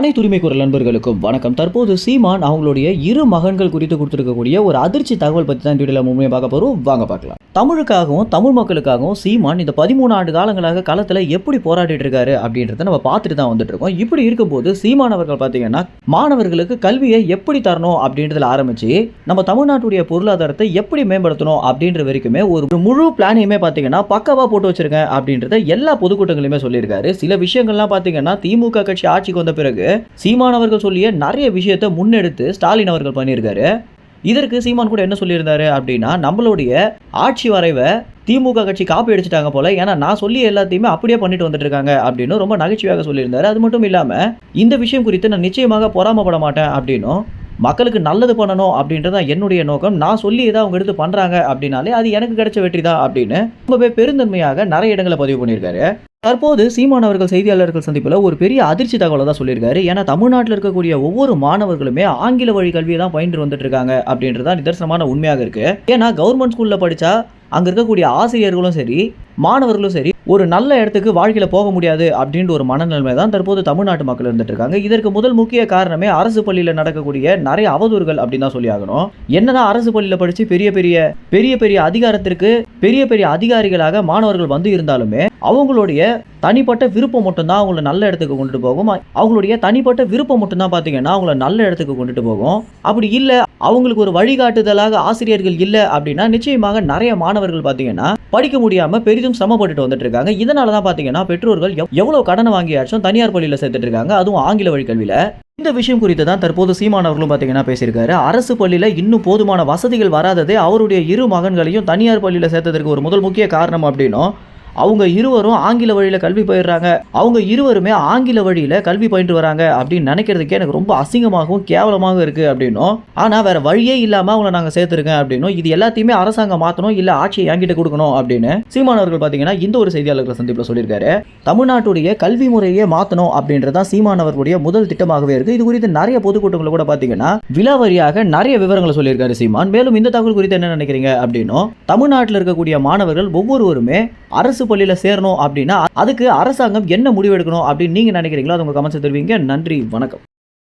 அனைத்து உரிமை குரல் நண்பர்களுக்கும் வணக்கம். தற்போது சீமான் அவங்களுடைய இரு மகன்கள் குறித்து கொடுத்துருக்கக்கூடிய ஒரு அதிர்ச்சி தகவல் பற்றி தான் வீடியோவில் முழுமையாக பார்க்க போகிறோம் வாங்க பார்க்கலாம். தமிழுக்காகவும் தமிழ் மக்களுக்காகவும் சீமான் இந்த பதிமூணு ஆண்டு காலங்களாக களத்தில் எப்படி போராடிட்டு இருக்காரு அப்படின்றத நம்ம பார்த்துட்டு தான் வந்துட்டு இருக்கோம். இப்படி இருக்கும்போது சீமான் அவர்கள் பார்த்தீங்கன்னா மாணவர்களுக்கு கல்வியை எப்படி தரணும் அப்படின்றதுல ஆரம்பிச்சு நம்ம தமிழ்நாட்டுடைய பொருளாதாரத்தை எப்படி மேம்படுத்தணும் அப்படின்ற வரைக்குமே ஒரு முழு பிளானையுமே பார்த்தீங்கன்னா பக்காவாக போட்டு வச்சிருக்கேன் அப்படின்றத எல்லா பொதுக்கூட்டங்களுமே சொல்லியிருக்காரு. சில விஷயங்கள்லாம் பார்த்தீங்கன்னா திமுக கட்சி ஆட்சிக்கு வந்த பிறகு சீமான் அவர்கள் சொல்லிய நிறைய விஷயத்தை முன்னெடுத்து ஸ்டாலின் அவர்கள் பண்ணியிருக்காரு. இதற்கு சீமான் கூட என்ன சொல்லியிருந்தாரு அப்படின்னா நம்மளுடைய ஆட்சி வரைவை திமுக கட்சி காப்பி அடிச்சிட்டாங்க போல ஏன்னா நான் சொல்லி எல்லாத்தையுமே அப்படியே பண்ணிட்டு வந்துட்டு இருக்காங்க அப்படின்னு ரொம்ப நகைச்சுவையாக சொல்லியிருந்தாரு. அது மட்டும் இல்லாமல் இந்த விஷயம் குறித்து நான் நிச்சயமாக பொறாமப்பட மாட்டேன் அப்படின்னும் மக்களுக்கு நல்லது பண்ணணும் அப்படின்றது தான் என்னுடைய நோக்கம். நான் சொல்லி ஏதாவது அவங்க எடுத்து பண்ணுறாங்க அப்படின்னாலே அது எனக்கு கிடைச்ச வெற்றி தான் அப்படின்னு ரொம்பவே பெருந்தன்மையாக நிறைய இடங்களை பதிவு பண்ணியிருக்காரு. தற்போது சீமான் அவர்கள் செய்தியாளர்கள் சந்திப்பில் ஒரு பெரிய அதிர்ச்சி தகவலை தான் சொல்லியிருக்காரு. ஏன்னா தமிழ்நாட்டில் இருக்கக்கூடிய ஒவ்வொரு மாணவர்களுமே ஆங்கில வழி கல்வியை தான் பயின்று வந்துட்டு இருக்காங்க அப்படின்றது தான் நிதர்சனமான உண்மையாக இருக்கு. ஏன்னா கவர்மெண்ட் ஸ்கூலில் படித்தா அங்கே இருக்கக்கூடிய ஆசிரியர்களும் சரி மாணவர்களும் சரி ஒரு நல்ல இடத்துக்கு வாழ்க்கையில் போக முடியாது அப்படின்ற ஒரு மனநிலைமை தான் தற்போது தமிழ்நாட்டு மக்கள் இருந்துட்டு இருக்காங்க இதற்கு முதல் முக்கிய காரணமே அரசு பள்ளியில் நடக்கக்கூடிய நிறைய அவதூறுகள் அப்படின்னு தான் சொல்லி ஆகணும். என்னதான் அரசு பள்ளியில் படித்து பெரிய பெரிய பெரிய பெரிய அதிகாரத்திற்கு பெரிய பெரிய அதிகாரிகளாக மாணவர்கள் வந்து இருந்தாலுமே அவங்களுடைய தனிப்பட்ட விருப்பம் மட்டும்தான் அவங்கள நல்ல இடத்துக்கு கொண்டுட்டு போகும். அவங்களுடைய தனிப்பட்ட விருப்பம் மட்டும்தான் பார்த்தீங்கன்னா அவங்கள நல்ல இடத்துக்கு கொண்டுட்டு போகும். அப்படி இல்லை அவங்களுக்கு ஒரு வழிகாட்டுதலாக ஆசிரியர்கள் இல்லை அப்படின்னா நிச்சயமாக நிறைய மாணவர்கள் பார்த்தீங்கன்னா படிக்க முடியாமல் பெரிதும் சிரமப்பட்டுட்டு வந்துட்டு இருக்காங்க. இதனால தான் பார்த்தீங்கன்னா பெற்றோர்கள் எவ்- கடனை வாங்கியாச்சும் தனியார் பள்ளியில் சேர்த்துட்டு இருக்காங்க. அதுவும் ஆங்கில வழிக்கல்வியில் இந்த விஷயம் குறித்து தான் தற்போது சீமானவர்களும் பார்த்தீங்கன்னா பேசியிருக்காரு. அரசு பள்ளியில் இன்னும் போதுமான வசதிகள் வராததே அவருடைய இரு மகன்களையும் தனியார் பள்ளியில் சேர்த்ததற்கு ஒரு முதல் முக்கிய காரணம் அப்படின்னும் அவங்க இருவரும் ஆங்கில வழியில் கல்வி பயிர்றாங்க அவங்க இருவருமே ஆங்கில வழியில் கல்வி பயின்று வராங்க அப்படின்னு நினைக்கிறதுக்கே எனக்கு ரொம்ப அசிங்கமாகவும் கேவலமாகவும் இருக்குது அப்படின்னும். ஆனால் வேறு வழியே இல்லாமல் அவங்கள நாங்கள் சேர்த்துருக்கேன் அப்படின்னும். இது எல்லாத்தையுமே அரசாங்கம் மாற்றணும் இல்லை ஆட்சியை என்கிட்ட கொடுக்கணும் அப்படின்னு சீமான் அவர்கள் பார்த்தீங்கன்னா இந்த ஒரு செய்தியாளர்கள் சந்திப்பில் சொல்லியிருக்காரு. தமிழ்நாட்டுடைய கல்வி முறையே மாற்றணும் அப்படின்றதான் சீமான் அவர்களுடைய முதல் திட்டமாகவே இருக்குது இது குறித்து நிறைய பொதுக்கூட்டங்களை கூட பார்த்தீங்கன்னா விலாவரியாக நிறைய விவரங்களை சொல்லியிருக்காரு சீமான். மேலும் இந்த தகவல் குறித்து என்ன நினைக்கிறீங்க அப்படின்னும் தமிழ்நாட்டில் இருக்கக்கூடிய மாணவர்கள் ஒவ்வொருவருமே அரசு அரசு பள்ளியில் சேரணும் அப்படின்னா அதுக்கு அரசாங்கம் என்ன முடிவெடுக்கணும் அப்படின்னு நீங்கள் நினைக்கிறீங்களோ அது உங்கள் கமெண்ட்ஸ் தெரிவிங்க. நன்றி வணக்கம்.